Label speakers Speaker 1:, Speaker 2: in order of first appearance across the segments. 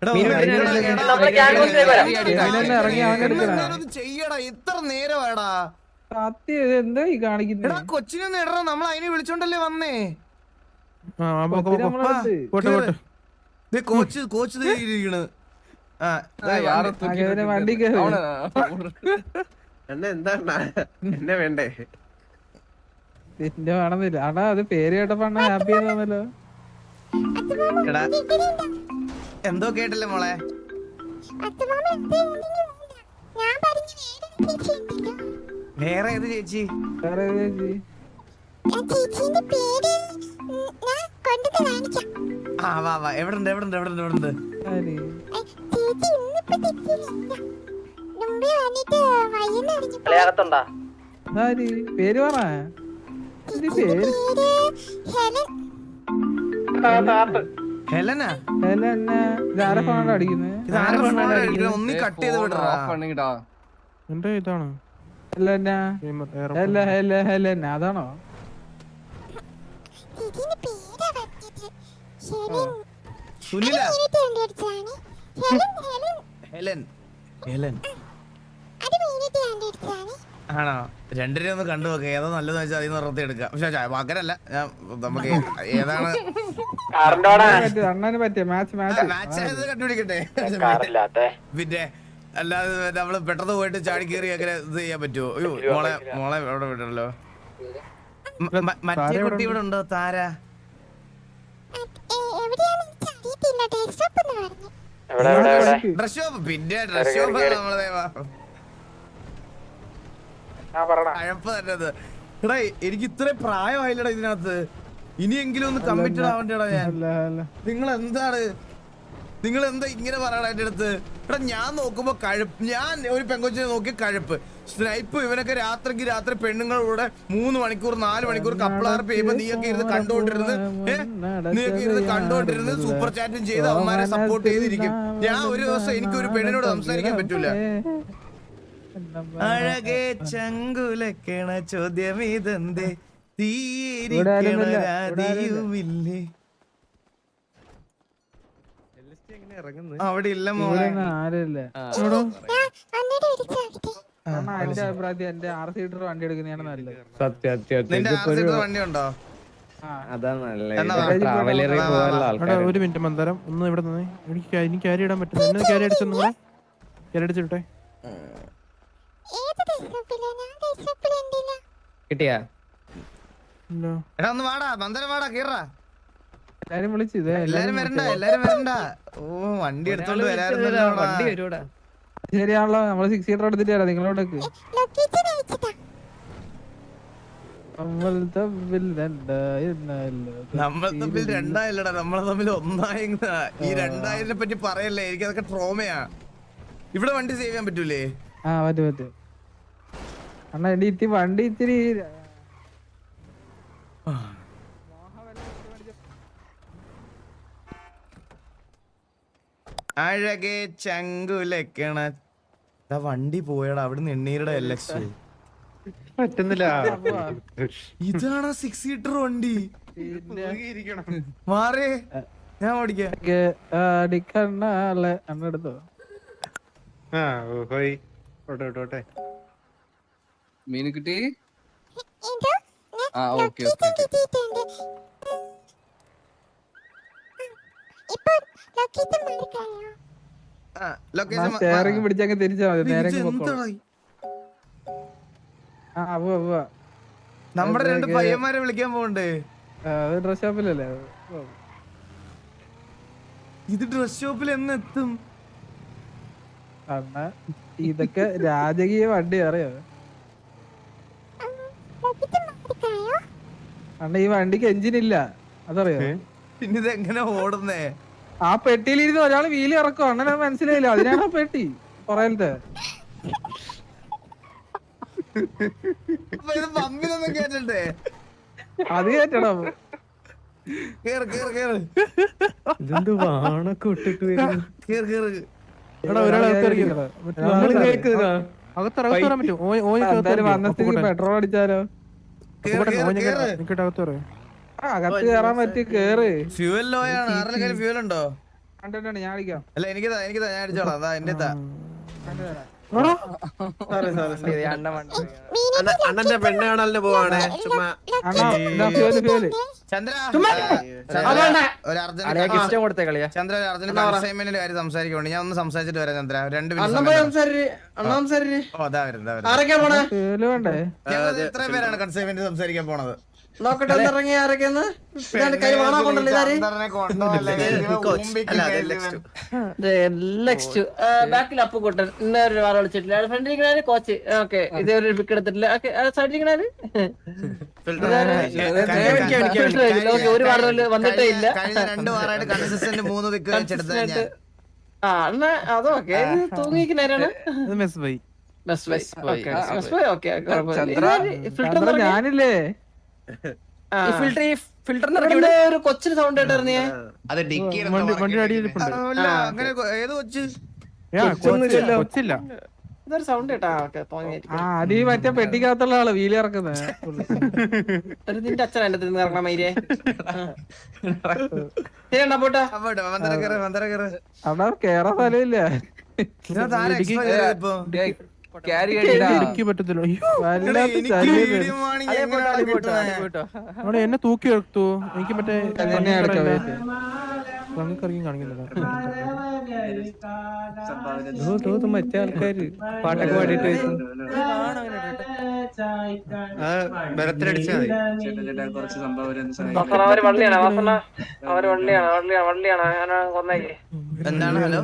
Speaker 1: ഇത്ര
Speaker 2: സത്യം
Speaker 1: നമ്മൾ അതിനെ വിളിച്ചോണ്ടല്ലേ വന്നേ. കോച്ച് കോച്ച്
Speaker 3: ഇരിക്കണത് എന്നെ വേണ്ടേ?
Speaker 2: നിന്നെ വേണമെന്നില്ല. ആടാ അത് പേര് കേട്ടപ്പോ ഹാപ്പി
Speaker 1: ആണല്ലോ എന്തോ കേട്ടില്ലേ മോളെ?
Speaker 4: വേറെ
Speaker 1: ഏത് ചേച്ചി?
Speaker 2: വേറെ ചേച്ചി?
Speaker 4: ആ ചേച്ചീന്റെ പേര് ഞാൻ കാണിക്കാം.
Speaker 1: ആ വാ വാ. എവിടെ ഉണ്ട് എവിടെ ഉണ്ട് എവിടെ ഉണ്ട് എവിടെ ഉണ്ട്
Speaker 2: ആര്?
Speaker 4: ചേച്ചി ഇന്നിപ്പോ തെറ്റിയില്ല. മുമ്പേ വന്നിട്ട് വയ്യെന്ന് അറിഞ്ഞു
Speaker 3: കളിയാകത്തുണ്ടാ?
Speaker 2: പേര് പറ. ഇത് പേര്?
Speaker 4: പേര് ഹെലൻ.
Speaker 1: ഹെലന?
Speaker 2: ഹെലന ഇതാരെ ഫോണാണ് അടിക്കുന്നത്
Speaker 1: ഇതാരെ ഫോണാണ് അടിക്കുന്നത് ഒന്ന് കട്ട് ചെയ്ത് വിടറാ.
Speaker 5: പണിടാ
Speaker 6: എന്താ ഇതാണ്?
Speaker 2: ഹെലന. ഹെല ഹെല ഹെലന. അതാണോ?
Speaker 4: ഇതിന് പേരാ പറ്റിയത് Helen. Helen Helen.
Speaker 1: Helen. Helen.
Speaker 4: അത് വീണിട്ട്
Speaker 1: ആണോ? രണ്ടിനെ ഒന്ന് കണ്ടു നോക്കാം. ഏതാ നല്ലതെന്ന് വെച്ചാൽ അതിൽ നിന്ന് നിർത്തി എടുക്കാം. പക്ഷെ പകരല്ല ഞാൻ നമുക്ക് ഏതാണ്?
Speaker 2: പറ്റിയ അണ്ണന് പറ്റിയ മാച്ച് മാച്ച്.
Speaker 1: മാച്ച് ആയത് കണ്ടുപിടിക്കട്ടെ. പിന്നെ അല്ലാതെ നമ്മൾ പെട്ടെന്ന് പോയിട്ട് ചാടി കയറി അങ്ങനെ ഇത് ചെയ്യാൻ പറ്റുമോ? അയ്യോ മോളെ മോളെ എവിടെ വിടണല്ലോ. മറ്റേ കുട്ടി ഇവിടെ ഉണ്ടോ? താര? ഡ്രസ് ഷോപ്പ് പിന്നെ ഡ്രസ് ഷോപ്പ് നമ്മളെ എടാ എനിക്ക് ഇത്രയും പ്രായമായില്ലടാ ഇതിനകത്ത്. ഇനിയെങ്കിലും ഒന്ന് കമ്മിറ്റഡ് ആവണ്ടടാ ഞാൻ.
Speaker 2: അല്ല അല്ല.
Speaker 1: നിങ്ങൾ എന്താണ് നിങ്ങൾ എന്താ ഇങ്ങനെ പറയണ എന്റെ അടുത്ത്? എടാ ഞാൻ നോക്കുമ്പോ കഴുപ്പ്. ഞാൻ ഒരു പെങ്കൊച്ചിനെ നോക്കി കഴുപ്പ്. സ്നൈപ്പ് ഇവനൊക്കെ രാത്രിക്ക് രാത്രി പെണ്ണുങ്ങളുടെ മൂന്ന് മണിക്കൂർ നാല് മണിക്കൂർ കപ്പിളാർപ്പ് ചെയ്യുമ്പോ നീയൊക്കെ ഇരുന്ന് കണ്ടോണ്ടിരുന്ന് ഏഹ് നീയൊക്കെ ഇരുന്ന് കണ്ടോണ്ടിരുന്ന് സൂപ്പർ ചാറ്റും ചെയ്ത് അവന്മാരെ സപ്പോർട്ട് ചെയ്തിരിക്കും. ഞാൻ ഒരു ദിവസം എനിക്ക് ഒരു പെണ്ണിനോട് സംസാരിക്കാൻ പറ്റൂല. അഴകെ ചങ്കുലക്കണ ചോദ്യം ഇതെന്തേ. തീരിക്കണരാതിയുമില്ലേ അവിടെ ഇല്ല. മോളെ.
Speaker 2: എന്റെ അഭിപ്രായത്തിൽ എന്റെ ആർ സീറ്റർ വണ്ടി എടുക്കുന്നതാണ് നല്ലത്.
Speaker 3: സത്യം സത്യം
Speaker 1: വണ്ടി ഉണ്ടോ
Speaker 6: ഒരു മിനിറ്റ് മന്ദാരം. ഒന്ന് ഇവിടെ നിന്ന്. എനിക്ക് എനിക്ക് ക്യാരി ഇടാൻ പറ്റും? എന്നെ ക്യാരി അടിച്ചു നിങ്ങളെ ക്യാരി അടിച്ചിട്ടെ
Speaker 4: ഏത് ടേസ്റ്റ് ഷോപ്പിലാ ഞാൻ ടേസ്റ്റ് ഷോപ്പിൽ ഉണ്ടല്ലോ
Speaker 3: കിട്ടിയാ?
Speaker 1: എടാ ഒന്ന് വാടാ മന്ദരം വാടാ കീറാ.
Speaker 2: എല്ലാരും വിളിച്ചു ഇതേ
Speaker 1: എല്ലാരും വരണ്ട എല്ലാരും വരണ്ട. ഓ വണ്ടി എടുത്തോണ്ട് വരാറുണ്ടല്ലോ
Speaker 3: വണ്ടി വരൂടാ
Speaker 2: ശരിയാണല്ലോ നമ്മൾ സിക്സ് സീറ്റർ എടുത്തിട്ട് വരാം നിങ്ങളോടൊക്കെ.
Speaker 4: ലൊക്കേഷൻ അയച്ചതാ
Speaker 2: നമ്മൾ തമ്മിൽ രണ്ടായിരുന്നല്ലോ.
Speaker 1: നമ്മൾ തമ്മിൽ രണ്ടായില്ലടാ നമ്മളെ തമ്മിൽ ഒന്നായി ഈ രണ്ടായിരത്തിനെ പറ്റി പറയല്ലേ എനിക്ക് അതൊക്കെ ട്രോമയാ ഇവിടെ വണ്ടി സേവ് ചെയ്യാൻ പറ്റൂലേ?
Speaker 2: ആ പറ്റും പറ്റും. അണ്ണാ എടി ഇത്തി വണ്ടി ഇത്തിരി
Speaker 1: അഴകെ ചങ്കുലക്കണ. വണ്ടി പോയടാ അവിടുന്ന് എണ്ണീരുടെ
Speaker 3: പറ്റുന്നില്ല.
Speaker 1: ഇതാണ് സിക്സ് സീറ്റർ വണ്ടി. മാറേ ഞാൻ ഓടിക്കാം.
Speaker 2: അണ്ണ എടുത്തോ?
Speaker 3: ആ ഹോയ്. ഓട്ടെ ഓട്ടെ
Speaker 4: ഞാൻ
Speaker 5: ആ ഓക്കെ
Speaker 2: സ്റ്റെയറിംഗ് പിടിച്ചങ്ങ് തിരിച്ചാ മതി നേരെ അങ്ങ് പൊക്കോളും.
Speaker 1: എന്താടാ
Speaker 2: ആ
Speaker 1: നമ്മുടെ രണ്ട് പയ്യന്മാരെ വിളിക്കാൻ പോകണ്ടേ
Speaker 2: അത് ഡ്രസ് ഷോപ്പിലല്ലേ.
Speaker 1: ഇത് ഡ്രസ് ഷോപ്പിൽ എന്ന് എത്തും.
Speaker 2: ഇതൊക്കെ രാജകീയ വണ്ടി അറിയോ? അണ്ണ ഈ വണ്ടിക്ക് എഞ്ചിൻ ഇല്ല അതറിയോ
Speaker 1: പിന്നെ ഇത് എങ്ങനെ ഓടുന്നേ?
Speaker 2: ആ പെട്ടിയിലിരുന്ന് ഒരാൾ വീൽ ഇറക്കും അണ്ണനെ മനസ്സിലായില്ല. അതിനാണ് ആ പെട്ടി. പുറകിലത്തെ
Speaker 1: ഇത് പമ്പിലൊന്നും കേട്ടിട്ടേ
Speaker 2: അത് കേട്ടണം
Speaker 1: കേറ് കേറ് കേറ്.
Speaker 3: ഇതെന്ത് വാണൊക്കെ ഇട്ടിട്ട് വരുന്നു
Speaker 1: കേറ്
Speaker 6: എടാ ഒരാൾ അകത്തിറങ്ങി പറ്റും
Speaker 2: പെട്രോൾ അടിച്ചാലോ
Speaker 1: കേറ് കേറ് കേറ്
Speaker 6: നിക്കട്ടെ അകത്ത്
Speaker 2: പറ്റി കേറ്.
Speaker 1: ഫ്യൂവൽ ലോ ആണ് ആരുടെ കയ്യിൽ ഫ്യൂവൽ ഉണ്ടോ?
Speaker 2: കണ്ടിട്ടുണ്ട് ഞാൻ അടിക്കാം
Speaker 1: അല്ല എനിക്ക് എനിക്ക് ഞാൻ അടിച്ചോളാം. അതാ എന്റെ
Speaker 3: അണ്ണന്റെ പെണ്ണ് കാണാലിന് പോവാണേ? ചുമ്മാ.
Speaker 1: കാര്യം സംസാരിക്കുന്നുണ്ട്. ഞാൻ ഒന്ന് സംസാരിച്ചിട്ട് വരാം ചന്ദ്ര. രണ്ട് മിനിറ്റ് ഇത്രയും പേരാണ് കൺസൈൻമെന്റ് സംസാരിക്കാൻ പോണത്?
Speaker 5: നോക്കട്ടെ ഇറങ്ങി ആരൊക്കെയെന്ന്? കൊണ്ടല്ലോ. നെക്സ്റ്റ് ബാക്കിൽ അപ്പ് കൂട്ടൻ. ഇന്നൊരു ആളെ വിളിച്ചിട്ടില്ല. ഫ്രണ്ട് ഇരിക്കണാൽ കോച്ച്. ഓക്കെ. ഇത് ഒരു പിക്ക് എടുത്തിട്ടില്ല. ഓക്കെ സൈഡ് ഇരിക്കണാൽ
Speaker 3: ഫിൽറ്റർ
Speaker 5: ഓക്കെ ഒരു വാറ വന്നിട്ടേ ഇല്ല.
Speaker 1: രണ്ട് വാറായിട്ട് കൺസിസ്റ്റന്റ് മൂന്ന് വിക്ക് വെച്ചെടുത്ത ഞാൻ.
Speaker 5: ആ എന്നാ അതൊക്കെ തൂങ്ങിക്കുന്നവരാണ്
Speaker 6: ഇത് മെസ് ബൈ
Speaker 5: ഓക്കെ ഓക്കെ.
Speaker 2: ഞാനില്ലേ?
Speaker 5: ഒരു കൊച്ചിന് സൗണ്ട്
Speaker 7: അത്
Speaker 1: അങ്ങനെ ഏത് കൊച്ച്?
Speaker 6: കൊച്ചില്ല.
Speaker 5: ഇതൊരു സൗണ്ട് കേട്ടാ ഓക്കെ
Speaker 2: ആ അത് ഈ മറ്റേ പെട്ടിക്കകത്തുള്ള ആൾ വീൽ ഇറക്കുന്നത്
Speaker 5: ഒരു നിന്റെ അച്ഛൻ എന്റെ തിന്ന് ഇറങ്ങണ മൈരേ ശരിയണ്ണ പോട്ടാ.
Speaker 1: അവിടെ
Speaker 2: കേറാൻ സ്ഥലമില്ല.
Speaker 6: പറ്റത്തില്ല? അവിടെ എന്നെ തൂക്കി എടുത്തു. എനിക്ക് മറ്റേ കറങ്ങി കാണിക്കുന്നില്ല.
Speaker 2: മറ്റേ ആൾക്കാര് പാട്ടൊക്കെ പാടിയിട്ട്
Speaker 5: അവർ വള്ളിയാണ്. അവർ വള്ളിയാണ് വള്ളിയാണ് വള്ളിയാണ്.
Speaker 1: എന്താണ് ഹലോ?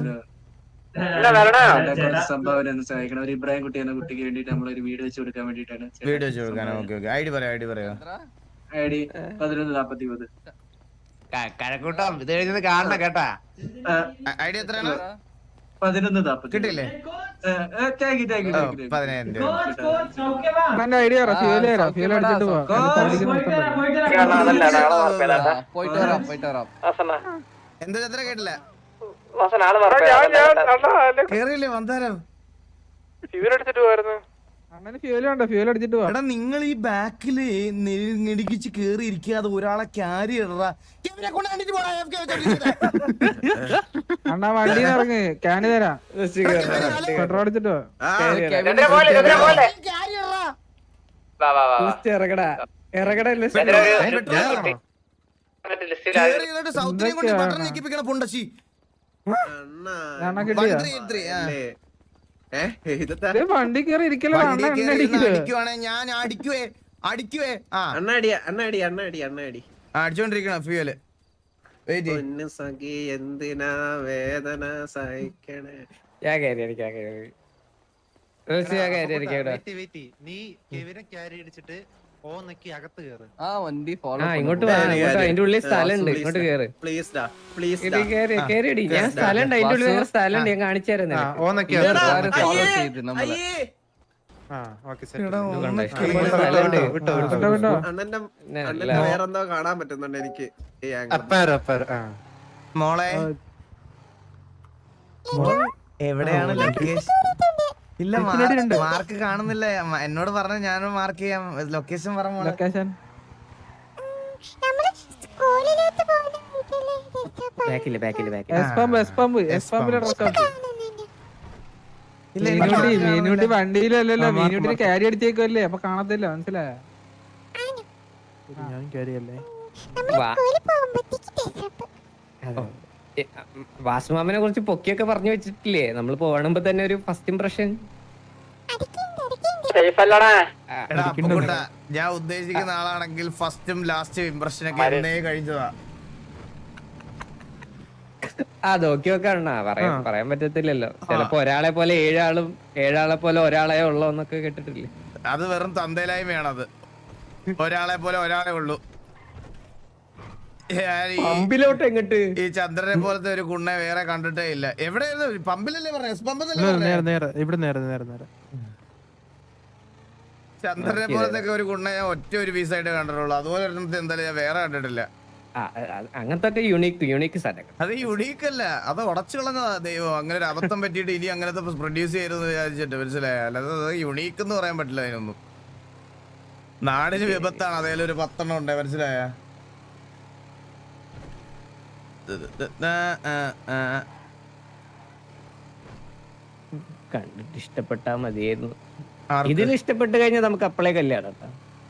Speaker 8: സംഭാവന എന്ന് സഹായിക്കണം. ഒരു ഇബ്രാഹിം കുട്ടി എന്ന കുട്ടിക്ക് വേണ്ടിട്ട് നമ്മളൊരു വീട് വെച്ച് കൊടുക്കാൻ വേണ്ടിട്ടാണ്
Speaker 1: വീഡിയോ കൊടുക്കാൻ ഓക്കെ ഓക്കെ. ഐഡി പറയാം ഐഡി പറയാം?
Speaker 8: ഐ ഡി പതിനൊന്ന് നാപ്പത്തി ഒമ്പത്
Speaker 7: കഴക്കൂട്ടം. ഇത് എഴുതുന്നത് കാണണം കേട്ടാ.
Speaker 1: ഐഡി എത്രയാണ്?
Speaker 8: പതിനൊന്ന് നാപ്പത്തി
Speaker 5: കിട്ടില്ലേ
Speaker 1: എന്താ ചന്ദ്ര കേട്ടില്ല? കേറിയില്ലേ എടാ നിങ്ങൾ ഈ ബാക്കിൽ നെടിക്കിച്ച് കേറി ഇരിക്കാതെ ഒരാളെ ക്യാരി ഇടറാ
Speaker 2: അണ്ണാ വണ്ടി ഇറങ്ങ്. ക്യാന് തരാം പെട്രോൾ അടിച്ചിട്ടോ. ഇറങ്ങടാ. ഇറങ്ങടാ
Speaker 1: സൗത്തിനെയും കൊണ്ട് പുണ്ടശി
Speaker 2: വണ്ടി കയറി ഇരിക്കലോ
Speaker 1: വണ്ടി
Speaker 2: അണ്ണ എണ്ണ
Speaker 1: കേറി ഇരുന്ന്
Speaker 2: അടിക്കില്ല
Speaker 1: അടിക്കുവാണെ ഞാൻ അടിക്കുവേ അടിക്കുവേ. ആ.
Speaker 3: അണ്ണ അടി അണ്ണ അടി അണ്ണ അടി അണ്ണ അടി
Speaker 1: ആ, അടിച്ചോണ്ടിരിക്കണം ഫ്യൂൽ വെയിറ്റ്
Speaker 3: പൊന്നു സഖി എന്തിനാ വേദന സഹിക്കണേ?
Speaker 5: ഞാൻ കയറി ഞാൻ കയറി.
Speaker 7: നീ കെവിനെ ക്യാരി അടിച്ചിട്ട്
Speaker 5: ആ ഇങ്ങോട്ട് വാ ഇങ്ങോട്ട് വാ. അതിന്റെ ഉള്ളിൽ സ്ഥലം ഉണ്ട് ഇങ്ങോട്ട് കേറ്.
Speaker 3: പ്ലീസ് ഡാ. പ്ലീസ്
Speaker 5: ഇത് കേറി കേറിടി ഞാൻ അതിന്റെ ഉള്ളിൽ വേറെ സ്ഥലം ഉണ്ട് ഞാൻ കാണിച്ചു തരാം നിനക്ക്. ഇഷ്ടംപോലെ സ്ഥലമുണ്ട്.
Speaker 6: വിട്ടോ വിട്ടോ
Speaker 3: അണ്ണന്റെ. വേറെന്തോ കാണാൻ പറ്റുന്നുണ്ട് എനിക്ക്. ഈ angle.
Speaker 1: മോളെ, എവിടെയാണ് ലൊക്കേഷൻ ഇല്ല മാർക്ക് കാണുന്നില്ല. എന്നോട് പറഞ്ഞ ഞാൻ മാർക്ക് ചെയ്യാം. ലൊക്കേഷൻ പറഞ്ഞു
Speaker 2: ലൊക്കേഷൻ?
Speaker 4: നമ്മൾ സ്കൂളിലോട്ട് പോകുന്ന വീട്ടിലെ രക്ഷപ്പെടാൻ
Speaker 5: ബാക്കിൽ ബാക്കിൽ ബാക്കിൽ
Speaker 2: S pump S pump S പമ്പിലെ dress shop
Speaker 4: കാണുന്നുണ്ട്.
Speaker 1: ഇല്ല
Speaker 2: മീനുട്ടി. മീനുട്ടി വണ്ടിയിലല്ലല്ലോ. മീനുട്ടിന് ക്യാരി അടിച്ചേക്കല്ലേ അപ്പൊ കാണത്തില്ല മനസ്സിലായോ?
Speaker 6: ഞാൻ
Speaker 5: വാസുമാമനെ കുറിച്ച് പൊക്കിയൊക്കെ പറഞ്ഞു വെച്ചിട്ടില്ലേ? നമ്മൾ പോകണമ്പോ തന്നെ ഒരു ഫസ്റ്റ് ഇംപ്രഷൻ
Speaker 1: ഞാൻ ഉദ്ദേശിക്കുന്ന ആളാണെങ്കിൽ ഫസ്റ്റും ലാസ്റ്റും ഇംപ്രഷൻ ഒക്കെ എന്നേ കഴിഞ്ഞതാ.
Speaker 5: ആ നോക്കി നോക്കാണ പറയാൻ പറയാൻ പറ്റത്തില്ലല്ലോ. ചിലപ്പോ ഒരാളെ പോലെ ഏഴാളും ഏഴാളെ പോലെ ഒരാളെ ഉള്ളോ എന്നൊക്കെ കേട്ടിട്ടില്ലേ?
Speaker 1: അത് വെറും തന്തയിലായ്മയാണത് ഒരാളെ പോലെ ഒരാളെ ഉള്ളൂ.
Speaker 5: പമ്പിലോട്ട് എങ്ങട്ട്?
Speaker 1: ഈ ചന്ദ്രനെ പോലത്തെ ഒരു കുണ്ണെ വേറെ കണ്ടിട്ടേ ഇല്ല. എവിടെയായിരുന്നു? പമ്പിലല്ലേ പറഞ്ഞു?
Speaker 6: നേരെ നേരെ നേരെ. ഇവിടെ നേരെ നേരെ നേരെ.
Speaker 1: ചന്ദ്രനെ പോലത്തെ ഒരു കുണ്ണ ഞാൻ ഒറ്റ ഒരു പീസായിട്ട് കണ്ടിട്ടുള്ളൂ. അതുപോലെ ഒരെണ്ണത്തെ എന്തായാലും ഞാൻ വേറെ കണ്ടിട്ടില്ല.
Speaker 5: അങ്ങനത്തെ ഒക്കെ യുണീക്ക് യുണീക്ക് സാധനങ്ങൾ
Speaker 1: അത് യുണീക്ക് അല്ല. അത് ഉടച്ചു കളഞ്ഞതാ ദൈവം. അങ്ങനെ ഒരു അബദ്ധം പറ്റിയിട്ട് ഇനി അങ്ങനത്തെ പ്രൊഡ്യൂസ് ചെയ്യരുതെന്ന് വിചാരിച്ചിട്ട്. മനസ്സിലായ? അല്ലാതെ അത് യുണീക്ക് എന്ന് പറയാൻ പറ്റില്ല അതിനൊന്നും. നാടിന് വിപത്താണ്. അതേലൊരു ഒരു പത്തെണ്ണം ഉണ്ടേ? മനസ്സിലായ?
Speaker 5: കണ്ടിട്ട് ഇഷ്ടപ്പെട്ടാ മതിയായിരുന്നു? ഇതിൽ ഇഷ്ടപ്പെട്ട് കഴിഞ്ഞാൽ നമുക്ക് അപ്പളേ കല്യാണം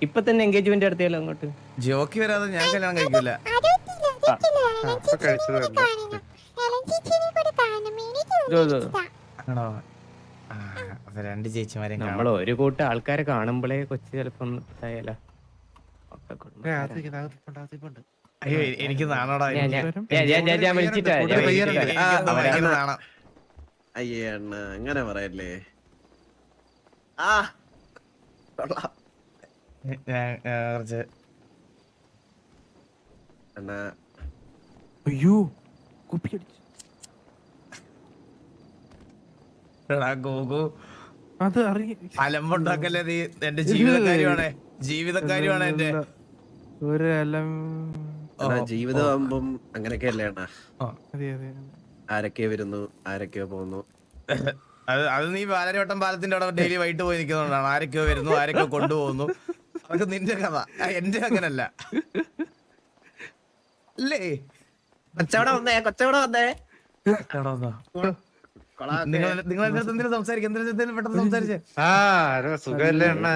Speaker 5: ഇപ്പൊ തന്നെ എൻഗേജ്മെന്റ് നടത്തിയാലോ അങ്ങോട്ട്?
Speaker 1: ജോക്കി വരാതെ ഞാൻ കല്യാണം കഴിക്കില്ല രണ്ട് ചേച്ചിമാരെ
Speaker 5: നമ്മൾ ഒരു കൂട്ടം ആൾക്കാരെ കാണുമ്പോഴേ കൊച്ചു ചിലപ്പം ഇതായാലോ? ഒക്കെ
Speaker 1: അയ്യോ എനിക്ക് നാണോടാ.
Speaker 5: ഞാൻ- വിളിച്ചിട്ടാ
Speaker 9: അയ്യേ അണ്ണ അങ്ങനെ പറയല്ലേ? ആ. കൊള്ളാം.
Speaker 1: ഞാൻ കുറച്ച്
Speaker 9: അണ്ണ.
Speaker 6: അയ്യോ കുപ്പി അടിച്ചു.
Speaker 1: എടാ ഗോകു
Speaker 6: അത് അറിയ
Speaker 1: അലമ്പുണ്ടാക്കല്ലേ നീ? എന്റെ ജീവിതക്കാരിയാണ്. ജീവിതക്കാരിയാണ് എന്റെ.
Speaker 6: ഒരു അലം
Speaker 9: ജീവിതമാകുമ്പം
Speaker 6: അങ്ങനെയൊക്കെ അല്ലേ
Speaker 9: ആരൊക്കെ വരുന്നു ആരൊക്കെയോ പോകുന്നു.
Speaker 1: അത് അത് നീ പാലരവട്ടം പാലത്തിന്റെ അവിടെ ഡെയിലി വൈകിട്ട് പോയി നിൽക്കുന്നതുകൊണ്ടാണ്. ആരൊക്കെയോ വരുന്നു ആരൊക്കെയോ കൊണ്ടുപോകുന്നു. അതൊക്കെ നിന്റെ കഥ. എന്റെ അങ്ങനല്ല. അല്ലേ?
Speaker 9: കൊച്ചവിടെ വന്നേ കൊച്ചവിടെ വന്നേ. കൊളാ
Speaker 1: നിങ്ങൾ നിങ്ങൾ എന്തിനാ സംസാരിക്കും എന്തിനാ എന്തിനാ പെട്ടെന്ന് സംസാരിച്ചേ?
Speaker 3: ആ അണ്ണ?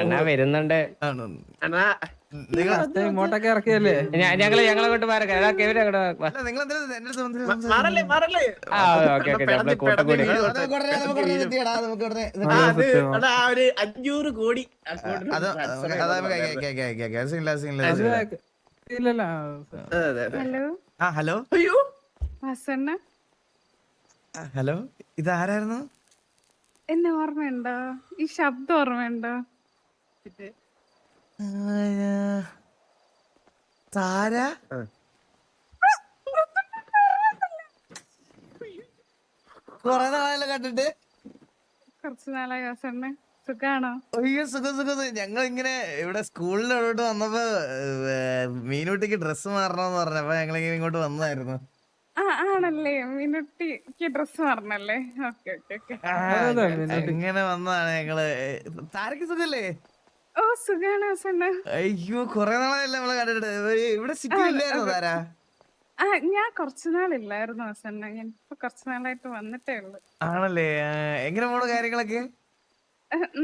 Speaker 5: അണ്ണാ വരുന്നുണ്ട്.
Speaker 9: അണ്ണാ
Speaker 1: നിങ്ങൾ
Speaker 2: ഇങ്ങോട്ടൊക്കെ ഇറക്കിയല്ലേ?
Speaker 5: ഞങ്ങൾ ഞങ്ങളങ്ങോട്ട് മാറി. അങ്ങോട്ട് കൂടി.
Speaker 9: അഞ്ഞൂറ്.
Speaker 10: ഹലോ?
Speaker 1: ആ ഹലോ ഇത് ആരായിരുന്നു
Speaker 10: എന്നെ ഓർമ്മയുണ്ടോ? ഈ ശബ്ദം ഓർമ്മയുണ്ടോ?
Speaker 1: താര? കൊറേ നാളായല്ലോ കണ്ടിട്ട്.
Speaker 10: കുറച്ച് നാളായി വാസണ്ണ. സുഖാണോ?
Speaker 1: അയ്യോ സുഖം സുഖം. ഞങ്ങൾ ഇങ്ങനെ ഇവിടെ സ്കൂളിലോട്ട് വന്നപ്പോ മീനുട്ടിക്ക് മീനൂട്ടിക്ക് ഡ്രസ്സ് മാറണമെന്ന് പറഞ്ഞപ്പോ ഞങ്ങൾ ഇങ്ങനെ ഇങ്ങോട്ട് വന്നതായിരുന്നു.
Speaker 10: ആണല്ലേ? മിനുട്ടിക്ക് ഡ്രസ് പറഞ്ഞല്ലേ ഓക്കെ ഓക്കെ ഓക്കെ.
Speaker 1: ഇങ്ങനെ വന്നതാണ് ഞങ്ങൾ? താരക്ക് സുഖല്ലേ?
Speaker 10: ഓ സുഖാണ് വാസണ്ണ
Speaker 1: അയ്യോ കൊറേ നാളായല്ലോ നമ്മളെ കണ്ടിട്ട്. ഇവിടെ സിറ്റി ഇല്ലായിരുന്നു താര?
Speaker 10: ആ ഞാൻ കുറച്ചു നാളില്ലായിരുന്നു ഹസണ്ണ ഞാൻ ഇപ്പൊ കുറച്ചു നാളായിട്ട് വന്നിട്ടേ ഉള്ളു.
Speaker 1: ആണല്ലേ? എങ്ങനെ പോണു കാര്യങ്ങളൊക്കെ?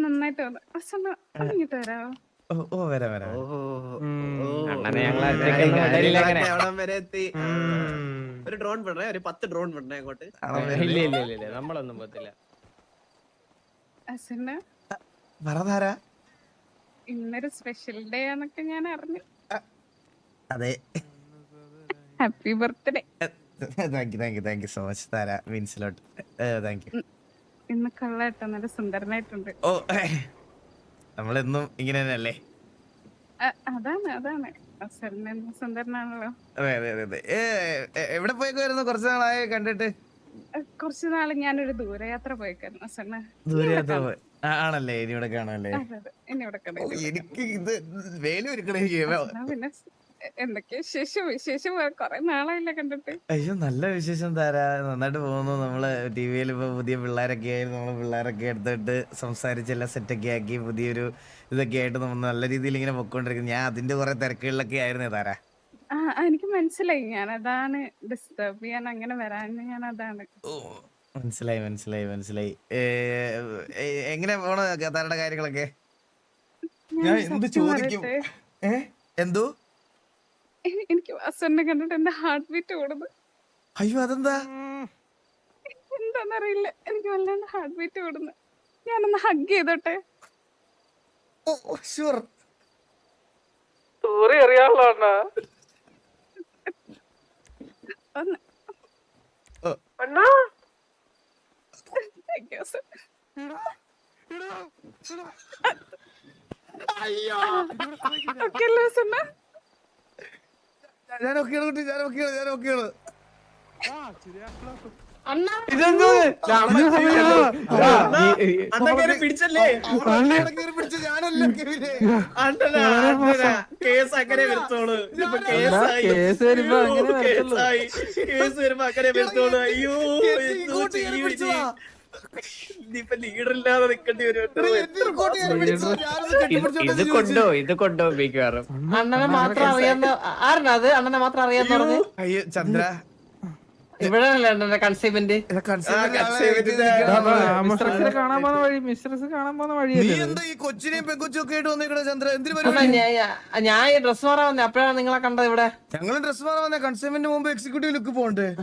Speaker 10: നന്നായിട്ട് വന്നു. ഹസണ്ണ ഇങ്ങോട്ട് വരാമോ
Speaker 1: ഓ ഓ വരാം വരാം
Speaker 5: അണ്ണനെ ഞങ്ങൾ ഒറ്റയ്ക്കൊന്നും വിടലില്ല അങ്ങനെ.
Speaker 9: അവിടം വരെ എത്തി. ഒരു ഡ്രോൺ വിടണേ ഒരു പത്ത് ഡ്രോൺ വിടണേ അങ്ങോട്ട്.
Speaker 5: ഇല്ല ഇല്ല ഇല്ല ഇല്ല നമ്മളൊന്നും പോത്തില്ല
Speaker 10: വാസണ്ണ
Speaker 1: പറ
Speaker 10: ഇന്നൊരു സ്പെഷ്യൽ ഡേ ആന്നൊക്കെ ഞാൻ അറിഞ്ഞു.
Speaker 1: അതെ.
Speaker 10: Happy birthday
Speaker 1: thank you thank you thank you so much Tara മീൻസിലോട്ട് thank you
Speaker 10: ഇന്ന് കൊള്ളാട്ടോ നല്ല സുന്ദരനായിട്ടുണ്ട്.
Speaker 1: ഓ നമ്മളെന്നും ഇങ്ങനെ തന്നെയല്ലേ
Speaker 10: അതാണ് അതാണ്. സുന്ദരനാണല്ലോ.
Speaker 1: അതെ അതെ എവിടെ പോയേക്കുമായിരുന്നു കുറച്ച് നാളായി കണ്ടിട്ട്?
Speaker 10: കുറച്ച് നാൾ ഞാനൊരു ദൂരയാത്ര പോയിക്കായിരുന്നു
Speaker 1: ദൂരയാത്ര പോയി. ആണല്ലേ ഇനി ഇവിടെ
Speaker 10: കണ്ടു
Speaker 1: എനിക്ക് ഇത് വേലു ഒരുക്കണേ
Speaker 10: പിന്നെ എന്തൊക്കെയാ വിശേഷം? വിശേഷം കൊറേ നാളായില്ല കണ്ടിട്ട്.
Speaker 1: അയ്യോ നല്ല വിശേഷം താരാ. നന്നായിട്ട് പോകുന്നു. നമ്മൾ ടി വിയിൽ ഇപ്പൊ പുതിയ പിള്ളേരൊക്കെ ആയിരുന്നു നമ്മൾ പിള്ളേരൊക്കെ എടുത്തിട്ട് സംസാരിച്ചെല്ലാം സെറ്റൊക്കെ ആക്കി പുതിയൊരു ഇതൊക്കെ ആയിട്ട് നമ്മൾ നല്ല രീതിയിൽ ഇങ്ങനെ പൊക്കോണ്ടിരിക്കുന്നു. ഞാൻ അതിന്റെ കുറെ തിരക്കുകളിലൊക്കെ ആയിരുന്നു താരാ.
Speaker 10: ആ ആ, എനിക്ക് മനസ്സിലായി. ഞാൻ അതാണ് ഡിസ്റ്റർബ് ചെയ്യാൻ അങ്ങനെ വരാൻ ഞാൻ അതാണ്.
Speaker 1: ഓ മനസ്സിലായി മനസ്സിലായി മനസ്സിലായി. ഏ, ഏ, എങ്ങനെ പോണ താരയുടെ കാര്യങ്ങളൊക്കെ? ഞാൻ
Speaker 10: ഞാൻ
Speaker 1: എന്ത്
Speaker 10: സത്യം
Speaker 1: ചോദിക്കും?
Speaker 10: പറയട്ടെ,
Speaker 1: ഏ എന്തോ?
Speaker 10: എ- എനിക്ക് വാസുവിനെ കണ്ടിട്ട് എന്റെ ഹാർട്ട് ബീറ്റ് ഓടുന്നു
Speaker 1: അയ്യോ അതെന്താ?
Speaker 10: എന്താന്നറിയില്ല. എനിക്ക് വല്ലാണ്ട് ഹാർട്ട് ബീറ്റ് കൂടുന്നു. ഞാനൊന്ന് ഹഗ് ചെയ്തോട്ടെ?
Speaker 1: ഓ ഷുവർ
Speaker 2: സോറി അണ്ണാ
Speaker 10: ഒന്ന്.
Speaker 1: അണ്ണാ.
Speaker 10: Thank you, sir. Okay അല്ലേ വാസണ്ണ?
Speaker 1: ഞാൻ ഒക്കെയാണ് കുട്ടി ഞാൻ ഒക്കെയാണ് ഞാൻ ഒക്കെയാണ്
Speaker 9: അണ്ണനെ പിടിച്ചല്ലേ
Speaker 1: പിടിച്ച്
Speaker 9: അണ്ണനാ. കേസ് അങ്ങനെ വരുത്തോളൂ. ഇതിപ്പോ
Speaker 2: കേസ് അങ്ങനെ.
Speaker 9: കേസായി. കേസ് വരുമ്പോ അങ്ങനെ വരുത്തോളൂ അയ്യോ നിക്കേണ്ടി വരും.
Speaker 5: ഇത് കൊണ്ടോ ഇത് കൊണ്ടോ മിക്കവാറും
Speaker 11: അണ്ണനെ മാത്രം അറിയാന്ന് ആരാണ് അത്? അണ്ണനെ മാത്രം അറിയാന്ന് പറഞ്ഞു
Speaker 1: അയ്യോ ചന്ദ്ര.
Speaker 11: ഇവിടെ കൺസൈൻമെന്റ്.
Speaker 2: കാണാൻ പോകുന്ന വഴി മിസ്ട്രസ് കാണാൻ പോകുന്ന
Speaker 1: കൊച്ചിനെയും ഒക്കെ ആയിട്ട് വന്നേക്കണ ചന്ദ്ര? എന്തിനു
Speaker 11: ഞാൻ- ഡ്രസ് മാറാൻ വന്നേ. അപ്പോഴാണ് നിങ്ങളെ കണ്ടത് ഇവിടെ.
Speaker 1: ഞങ്ങൾ ഡ്രസ് മാറാൻ വന്നേ കൺസൈൻമെന്റ് മുമ്പ് എക്സിക്യൂട്ടീവ് ലുക്ക് പോകണ്ടേ?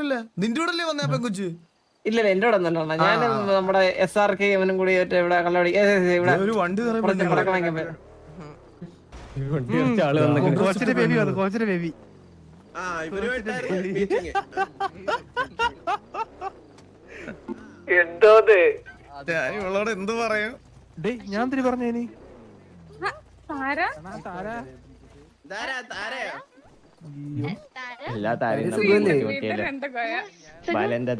Speaker 1: ഇല്ല നിന്റെ കൂടെ വന്നേ
Speaker 11: എന്റെ കൂടെ ഞാൻ നമ്മുടെ എസ് ആർ കെ അവനും കൂടി ഇവിടെ കള്ളവടി
Speaker 1: ഒരു വണ്ടി
Speaker 6: കോച്ചിന്റെ ബേബി വന്നു കോച്ചിന്റെ ബേബി.
Speaker 1: ഞാൻ ഇവളോട് എന്ത് പറയും?
Speaker 6: ഞാൻ തിരി പറഞ്ഞേനി
Speaker 10: താര?
Speaker 2: അണ്ണാ, താരാ.
Speaker 5: എല്ലാ താരം. ബാലന്റെ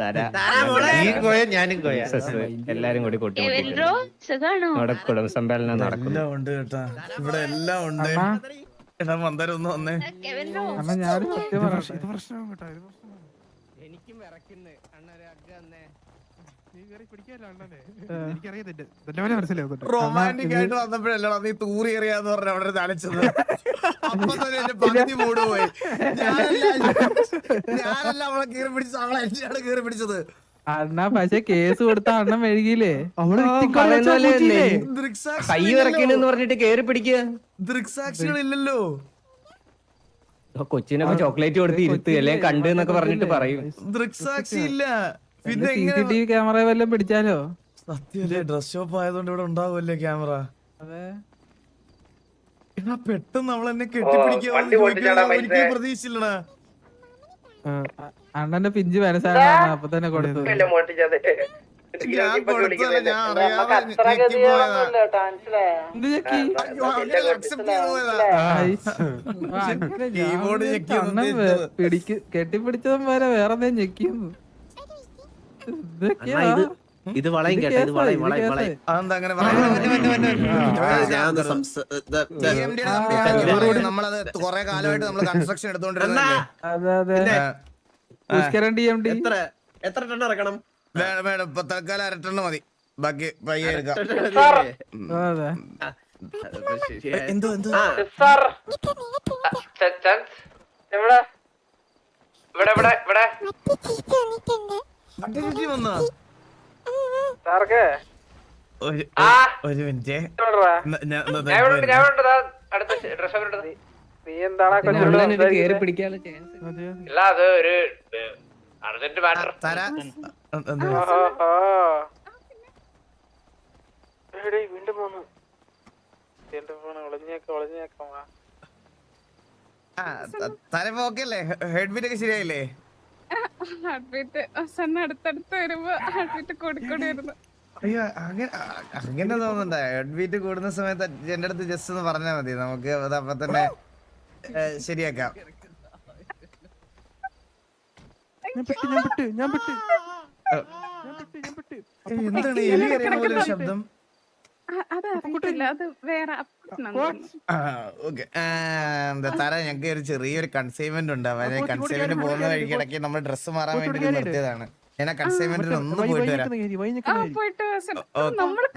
Speaker 7: ഞാനും കോയ.
Speaker 5: എല്ലാരും കൂടി കൂട്ടി സമ്മേളനം
Speaker 1: ഉണ്ട് കേട്ടാ. ഇവിടെ എല്ലാം ഉണ്ട്. എടാ മന്ദരം ഒന്ന് വന്നേ.
Speaker 2: ഞാൻ സത്യം പറയാം
Speaker 6: ഇത് പ്രശ്നം കേട്ടോ.
Speaker 5: എനിക്കും വിറക്കുന്നു അണ്ണൊരു അഗ്ഗ
Speaker 1: റൊമാന്റിക് ആയിട്ട് വന്നപ്പോഴല്ലടാ നീ തൂറി എറിയാന്ന് പറഞ്ഞ അവിടെ തലച്ചത് അപ്പൊ തന്നെ എന്റെ പകുതി മൂട് പോയി ഞാനല്ല അവളെ കീറി പിടിച്ചത് അവളെ എന്നെയാണ് കീറി പിടിച്ചത്.
Speaker 2: അണ്ണാ പക്ഷെ കേസ് കൊടുത്ത അണ്ണൻ മെഴുകിയില്ലേ?
Speaker 5: കൈ. വിറക്കണെന്ന് പറഞ്ഞിട്ട് കേറി പിടിക്കുക.
Speaker 1: ദൃക്സാക്ഷികളില്ലല്ലോ.
Speaker 5: കൊച്ചിനൊക്കെ ചോക്ലേറ്റ് കൊടുത്ത് ഇരുത്ത് അല്ലെങ്കിൽ കണ്ടെന്നൊക്കെ പറഞ്ഞിട്ട് പറയും.
Speaker 1: ദൃക്സാക്ഷി ഇല്ല പിന്നെ
Speaker 2: C C T V camera വല്ലതും പിടിച്ചാലോ?
Speaker 1: സത്യല്ലേ ഡ്രസ് ഷോപ്പ് ആയതുകൊണ്ട് ഇവിടെ ഉണ്ടാവുമല്ലേ ക്യാമറ?
Speaker 2: അതെ.
Speaker 1: എടാ പെട്ടെന്ന് അവൾ എന്നെ കെട്ടിപ്പിടിക്കാന്ന് ഒരിക്കലും പ്രതീക്ഷിച്ചില്ലടാ.
Speaker 2: അണ്ണന്റെ പിഞ്ച് മനസ്സാണ് അപ്പൊ തന്നെ കൊടുത്തത്.
Speaker 1: കീബോർഡ്
Speaker 2: കെട്ടിപ്പിടിച്ചതും വരെ വേറെ ഞെക്കിയെന്ന്. ഇതൊക്കെയാ?
Speaker 9: ഇത് വളയും
Speaker 2: ഇത്
Speaker 9: കേട്ടോ ഇത് വളയും വളയും. വളയും.
Speaker 1: അതെന്താ അങ്ങനെ പറയുന്നത്?
Speaker 9: ഞാനൊന്ന് സംസ- ഇത്- ഇത്-
Speaker 1: ആണ്. നമ്മളത് കുറെ കാലമായിട്ട് നമ്മൾ കൺസ്ട്രക്ഷൻ എടുത്തോണ്ടിരുന്നല്ലേ
Speaker 2: അതെ അതെ. പുഷ്കരൻ ഡി എം ഡി
Speaker 9: എത്ര എത്ര ടൺ ഇറക്കണം?
Speaker 1: വേണം വേണം ഇപ്പൊ തൽക്കാലം അരട്ടെണ്ണം മതി. ബാക്കി പയ്യെ എടുക്കാം.
Speaker 2: അതെ.
Speaker 1: എന്തോ എന്തോ?
Speaker 11: ച- ച- ഇവിടെ ഇവിടെ ഇവിടെ.
Speaker 4: മറ്റേ ചേച്ചി വന്നിട്ടുണ്ട്.
Speaker 1: ഒരു മിനിറ്റ്. ഞാൻ- ന-
Speaker 2: എന്താണാ.
Speaker 11: ഇല്ല. അത് ഒരു അർജന്റ് മാറ്റർ?
Speaker 2: വീണ്ടും പോന്നു ഒളിഞ്ഞേക്ക ഒളിഞ്ഞേക്കാം
Speaker 1: ശരിയായില്ലേ?
Speaker 10: ഹാർട്ട് ബീറ്റ് അവസാനം അടുത്തടുത്ത് വരുമ്പോ ഹാർട്ട് ബീറ്റ് കൂടിക്കൂടി വരുന്നു.
Speaker 1: അയ്യോ അങ്ങനെ അങ്ങനെ തോന്നണ്ട ഹെഡ് ബീറ്റ് കൂടുന്ന സമയത്ത് എന്റെ അടുത്ത് ജസ്റ്റ് ഒന്ന് പറഞ്ഞാൽ മതി. നമുക്ക് അത് അപ്പൊ തന്നെ ശരിയാക്കാം. എന്താണ് എലി കരയുന്ന പോലെ ഒരു ശബ്ദം?
Speaker 10: അത് അത് വേറെ
Speaker 1: ഞങ്ങൾക്ക് ഒരു ചെറിയൊരു കൺസൈൻമെന്റ് ഉണ്ട്. അപ്പൊ കൺസൈൻമെന്റ് പോകുന്ന വഴിക്ക് ഇടയ്ക്ക് നമ്മൾ ഡ്രസ്സ് മാറാൻ വേണ്ടി നിർത്തിയതാണ്. ഞാൻ ആ കൺസൈൻമെന്റിൽ ഒന്ന് പോയിട്ട് വരാം.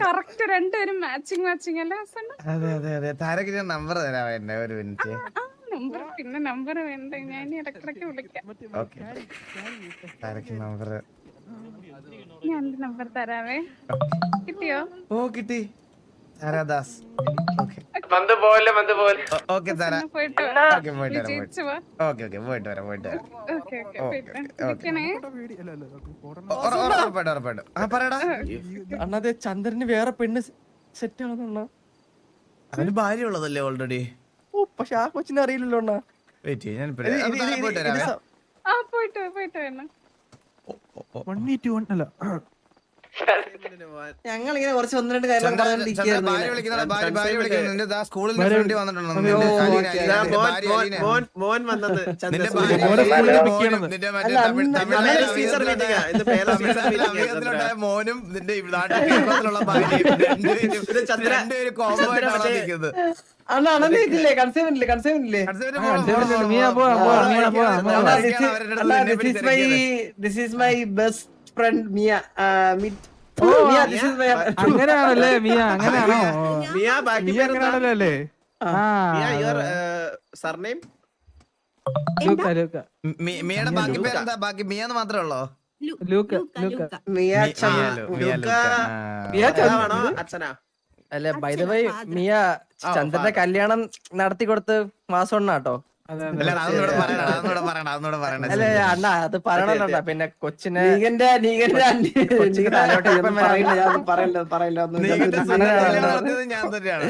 Speaker 10: കറക്റ്റ് രണ്ടുപേരും മാച്ചിങ് മാച്ചിങ് അല്ലേ
Speaker 1: അതെ അതെ അതെ. താരക്ക് ഞാൻ നമ്പർ തരാം എന്റെ ഒരു മിനിറ്റ്
Speaker 10: നമ്പർ പിന്നെ നമ്പർ വേണ്ട? ഞാൻ ഇടക്കിടക്ക് വിളിക്കാം.
Speaker 1: താരക്ക് നമ്പർ
Speaker 10: ഞാൻ നമ്പർ തരാവേ. കിട്ടിയോ?
Speaker 1: ഓ കിട്ടി. താരാദാസ് ഓക്കെ.
Speaker 11: വന്ന് പോലെ വന്ന് പോലെ.
Speaker 1: ഓക്കെ താര.
Speaker 10: എന്നാ പോയിട്ട്
Speaker 1: ഓക്കെ പോയിട്ട് വരാം പോയിട്ട്
Speaker 10: വിജയിച്ചു വാ.
Speaker 1: ഓക്കെ ഓക്കെ പോയിട്ട് വരാം പോയിട്ട് വരാം.
Speaker 10: ഓക്കെ ഓക്കെ പോയിട്ട്. വിളിക്കണേ?
Speaker 1: ഉറപ്പായിട്ടും ഉറപ്പായിട്ടും. ആ പറയടാ.
Speaker 5: അണ്ണാതെ ചന്ദ്രന് വേറെ പെണ്ണ് സെറ്റ് ആണെന്നാ
Speaker 1: അവന് ഭാര്യ ഉള്ളതല്ലേ ഓൾറെഡി
Speaker 5: ഓ പക്ഷെ ആ കൊച്ചിനെ അറിയില്ലല്ലോ അണ്ണാ.
Speaker 1: വെയിറ്റ് ഞാൻ പോയിട്ട് വരാവേ
Speaker 10: ആ പോയിട്ട് വാ, പോയിട്ട് വരണം
Speaker 1: ഓ, ഓ, ഓ.
Speaker 6: 181 അല്ല.
Speaker 11: ഞങ്ങൾ ഇങ്ങനെ കുറച്ച് ഒന്ന് രണ്ട്
Speaker 1: സ്കൂളിൽ
Speaker 6: മോനും,
Speaker 1: നിന്റെ മറ്റേ തമിഴ്-
Speaker 11: അന്ന്
Speaker 1: തമിഴ്
Speaker 9: അന്നേരം
Speaker 1: നാട്ടിലെ
Speaker 9: സീസർ മീറ്റിംഗാ. ഇത് പേരോ
Speaker 1: തമിഴ്
Speaker 9: സീസർ
Speaker 1: നാട്ടിലെ
Speaker 9: മീറ്റിംഗാ,
Speaker 1: അഭിനയത്തിലുണ്ടായ മോനും നിന്റെ ഈ നാട്ടിൽ കേരളത്തിലുള്ള ഭാര്യയും കോമ്പോ ആയിട്ടാണ് നിൽക്കുന്നത്.
Speaker 11: This is my best friend Miya meet
Speaker 6: ഓ,
Speaker 11: മിയ
Speaker 6: ആ,
Speaker 11: ഈസ് മൈ
Speaker 6: അങ്ങനെയാണല്ലേ മിയ അങ്ങനെയാണോ?
Speaker 9: മിയ ബാക്കി
Speaker 6: മിയ
Speaker 9: പേരെന്താ?
Speaker 6: അല്ലേ
Speaker 9: Mia your surname
Speaker 6: Luca Luca.
Speaker 1: മി- മിയയുടെ ബാക്കി പേരെന്താ? ബാക്കി മിയാന്ന് മാത്രമേ ഉള്ളോ?
Speaker 6: Luca Luca
Speaker 11: Miya
Speaker 1: Miya Miya.
Speaker 11: Miya
Speaker 9: അച്ഛനാ.
Speaker 11: അല്ല ബൈ ദ വൈ മിയ ചന്ദ്രന്റെ കല്യാണം നടത്തി കൊടുത്ത് മാസം
Speaker 6: അതെ
Speaker 1: അല്ല,
Speaker 11: അണ്ണ അത് പറയണല്ലോ പിന്നെ കൊച്ചിനെ നീകന്റെ നീകന്റെ ഞാൻ
Speaker 1: തന്നെയാണ്.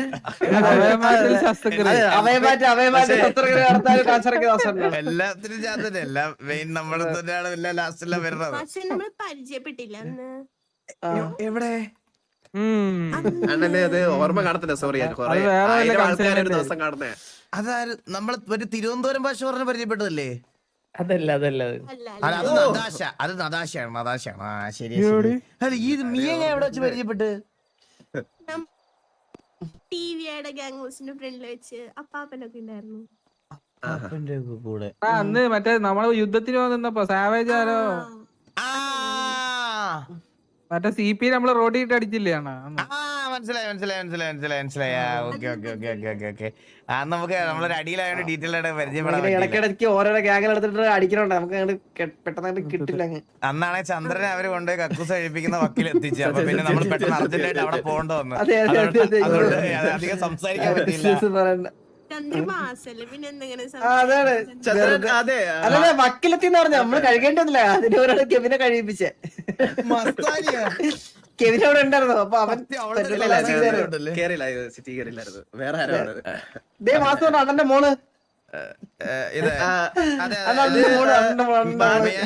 Speaker 6: അവയവമാറ്റൽ ശസ്ത്രക്രിയ
Speaker 11: അവയമാറ്റം അവയമാറ്റം ശസ്ത്രക്രിയ നടത്താൻ കാശിറക്കിയ ദിവസം
Speaker 1: എല്ലാത്തിനും ഞാൻ തന്നെ എല്ലാം മെയിൻ നമ്മുടെ തന്നെയാണ് എല്ലാം ലാസ്റ്റിലാണ് വരുന്നത്.
Speaker 4: നമ്മൾ പരിചയപ്പെട്ടില്ല അന്ന്.
Speaker 1: എവിടെ.
Speaker 9: അണ്ണനെ അത് ഓർമ്മ കാണത്തില്ല സോറി ഞാൻ കുറെ ആയിരം
Speaker 6: ആൾക്കാരെ
Speaker 9: ഒരു ദിവസം കാണുന്നേ.
Speaker 1: അതായത് നമ്മൾ ഒരു തിരുവനന്തപുരം ഭാഷ പറഞ്ഞ് പരിചയപ്പെട്ടതല്ലേ?
Speaker 5: അതല്ല അതല്ല
Speaker 4: അല്ല
Speaker 1: അത് നദാശ അത് നദാശയാണ് നദാശയാണ്. ആ ശരി
Speaker 6: എവിടെ?
Speaker 1: അല്ല ഈ മിയ ഞാൻ എവിടെ വെച്ച് പരിചയപ്പെട്ട്?
Speaker 4: ടി വിയുടെ ഗാങ് ഹൗസിന്റെ ഫ്രണ്ടിൽ വെച്ച് അപ്പാപ്പനൊക്കെ ഉണ്ടായിരുന്നു.
Speaker 1: അപ്പന്റെ കൂടെ.
Speaker 6: ആ, അന്ന് മറ്റേ നമ്മൾ യുദ്ധത്തിന് വന്നപ്പോ സാവേജ് ആരോ?
Speaker 1: ആ.
Speaker 6: മറ്റേ സി പി നമ്മൾ റോഡിട്ട് അടിച്ചില്ലേ അണ്ണാ? അന്ന്.
Speaker 1: ആ മനസ്സിലായി മനസ്സിലായി മനസ്സിലായി മനസ്സിലായി മനസ്സിലായി. ആ okay okay okay okay okay okay. ആ നമുക്ക് നമ്മളൊരു അടിയിലായോണ്ട് ഡീറ്റെയിൽ ആയിട്ട് പരിചയപ്പെടാൻ.
Speaker 11: ഇടയ്ക്കിടയ്ക്ക് ഓരോ ഗ്യാങ്ങിൽ എടുത്തിട്ട് അടിക്കണുണ്ട്. നമുക്ക് അങ്ങോട്ട് പെട്ടെന്ന് കിട്ടില്ല അങ്ങ്.
Speaker 1: അന്നാണെ ചന്ദ്രനെ അവർ കൊണ്ട് കക്കൂസ് കഴിപ്പിക്കുന്ന വക്കീൽ എത്തിച്ചു. അപ്പൊ പിന്നെ നമ്മൾ പെട്ടെന്ന് അർജന്റായിട്ട് അവിടെ പോകേണ്ട വന്നു.
Speaker 11: അതെ, അതെ, അതെ, അതെ.
Speaker 1: അതുകൊണ്ട് അധികം സംസാരിക്കാൻ പറ്റില്ല
Speaker 9: അതെ
Speaker 11: വക്കിലെത്തിന്ന് പറഞ്ഞ നമ്മൾ കഴുകേണ്ടതല്ലേ അതിന് ഒരാൾ കെവിനെ കഴിപ്പിച്ചേ
Speaker 1: മസ്താനിയാ?
Speaker 11: കെവിൻ അവിടെ ഉണ്ടായിരുന്നു അപ്പൊ അവൻ?
Speaker 9: കേറില്ല സിറ്റി കേറില്ലായിരുന്നു വേറെ ആരാണ്
Speaker 11: ദേ മാസം അണ്ണന്റെ
Speaker 1: മോൾ? ഇത് മോൾ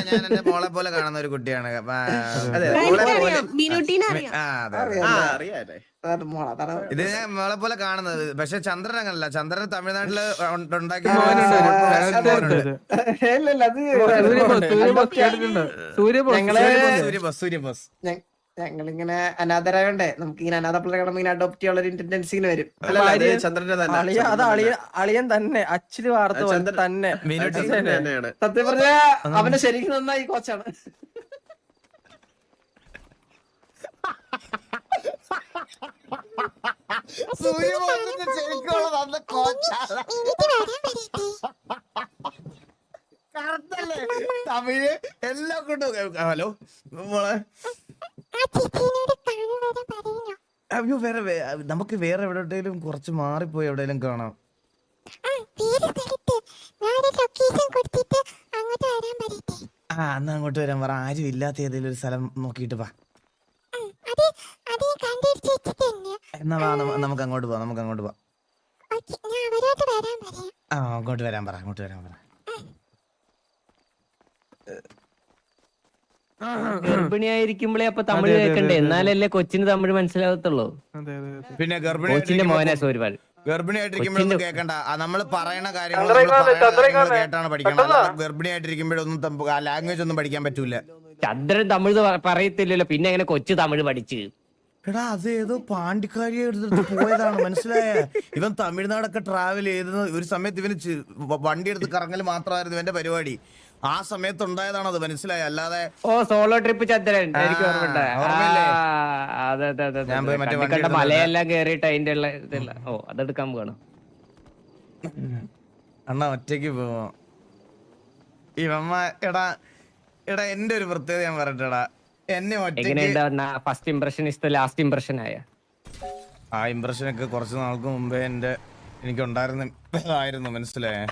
Speaker 1: ഞാൻ എന്റെ പോലെ കാണുന്ന ഒരു കുട്ടിയാണ്. ഇത് ഞാൻ മോളെ പോലെ കാണുന്നത്. പക്ഷെ ചന്ദ്രൻ അങ്ങനല്ല ചന്ദ്രൻ
Speaker 11: തമിഴ്നാട്ടിൽ ഉണ്ടാക്കി
Speaker 6: സൂര്യബോസ് സൂര്യബോസ്
Speaker 11: ഞങ്ങളിങ്ങനെ അനാഥരായോണ്ടേ നമുക്ക് ഇങ്ങനെ അനാഥ പിള്ളേരെ ഇങ്ങനെ അഡോപ്റ്റ് ചെയ്യാനുള്ള ഒരു ടെൻഡൻസി ഇങ്ങനെ വരും.
Speaker 9: അത് ചന്ദ്രന്റെ തന്നെ
Speaker 11: അളിയ അത് അളിയ അളിയൻ തന്നെ അച്ചിൽ വാർത്ത പോലെ
Speaker 9: ചന്ദ്രൻ-
Speaker 11: തന്നെ.
Speaker 9: ചന്ദ്രൻ തന്നെയാണ്.
Speaker 11: സത്യം പറഞ്ഞ അവന്റെ ശരിക്കും നന്നായി കോച്ചാണ്
Speaker 1: കറക്റ്റല്ലേ തമിഴ് എല്ലാം കൊണ്ടും ഹലോ മോളെ. അയ്യോ വേറെ നമുക്ക് വേറെ എവിടെയെങ്കിലും കുറച്ച് മാറിപ്പോയി എവിടെയെങ്കിലും കാണാം.
Speaker 4: ആ
Speaker 1: എന്നാ അങ്ങോട്ട് വരാൻ പറ. ആരും ഇല്ലാത്ത ഏതെങ്കിലും ഒരു സ്ഥലം നോക്കിയിട്ട് വാ. എന്നാ വാ നമുക്ക് അങ്ങോട്ട് പോവാം നമുക്ക് അങ്ങോട്ട് പോവാം. ആ അങ്ങോട്ട് വരാൻ പറ അങ്ങോട്ട് വരാൻ പറ.
Speaker 5: ഗർഭിണിയായിരിക്കുമ്പോഴേ അപ്പൊ തമിഴ് കേൾക്കണ്ടേ. എന്നാലല്ലേ കൊച്ചിന് തമിഴ് മനസ്സിലാകത്തുള്ളൂ.
Speaker 6: അതെ അതെ അതെ.
Speaker 1: പിന്നെ
Speaker 5: കൊച്ചിന്റെ മോനെ ഒരുപാട്
Speaker 1: ഗർഭിണിയായിട്ടിരിക്കുമ്പോഴൊന്നും കേൾക്കണ്ട നമ്മൾ പറയണ കാര്യങ്ങൾ നമ്മൾ പറയണ കാര്യങ്ങൾ കേട്ടാണ് പഠിക്കണം ഗർഭിണിയായിട്ടിരിക്കുമ്പോഴൊന്നും ലാംഗ്വേജ് ഒന്നും പഠിക്കാൻ പറ്റൂല.
Speaker 5: ചന്ദ്രൻ തമിഴ് പറ- പറയത്തില്ലല്ലോ. പിന്നെ എങ്ങനെ കൊച്ചു തമിഴ് പഠിച്ച്?
Speaker 1: എടാ അത് ഏതോ പാണ്ടിക്കാരിയെ എടുത്തിട്ട് പോയതാണ്. മനസ്സിലായ? ഇവൻ തമിഴ്നാടൊക്കെ ട്രാവൽ ചെയ്തത് ഒരു സമയത്ത് ഇവന് വണ്ടി എടുത്ത് കറങ്ങൽ മാത്രമായിരുന്നു ഇവന്റെ പരിപാടി. ആ സമയത്ത് ഉണ്ടായതാണ് അത് മനസ്സിലായി? അല്ലാതെ
Speaker 5: ഓ സോളോ ട്രിപ്പ് ചന്ദ്രൻ. എനിക്ക് ഓർമ്മയുണ്ട്. ആ, അതെ അതെ അതെ
Speaker 1: ഞാൻ പോയി മറ്റേ വണ്ടി
Speaker 5: കണ്ട മലയെല്ലാം കേറിയിട്ട് അതിന്റെ ഉള്ള ഇതല്ല. ഓ അതെടുക്കാൻ പോകണം
Speaker 1: അണ്ണ ഒറ്റയ്ക്ക് പോവോ. ഇവമ്മ എടാ എടാ എന്റെ ഒരു പ്രത്യേകത ഞാൻ പറഞ്ഞിട്ടടാ. എന്നെ ഒറ്റയ്ക്ക്
Speaker 5: എങ്ങനെയുണ്ട് first impression is the last impression ആയ?
Speaker 1: ആ ഇംപ്രഷൻ ഒക്കെ കുറച്ച് നാൾക്ക് മുമ്പേ എന്റെ എനിക്കുണ്ടായിരുന്ന ആയിരുന്നു മനസ്സിലായേ.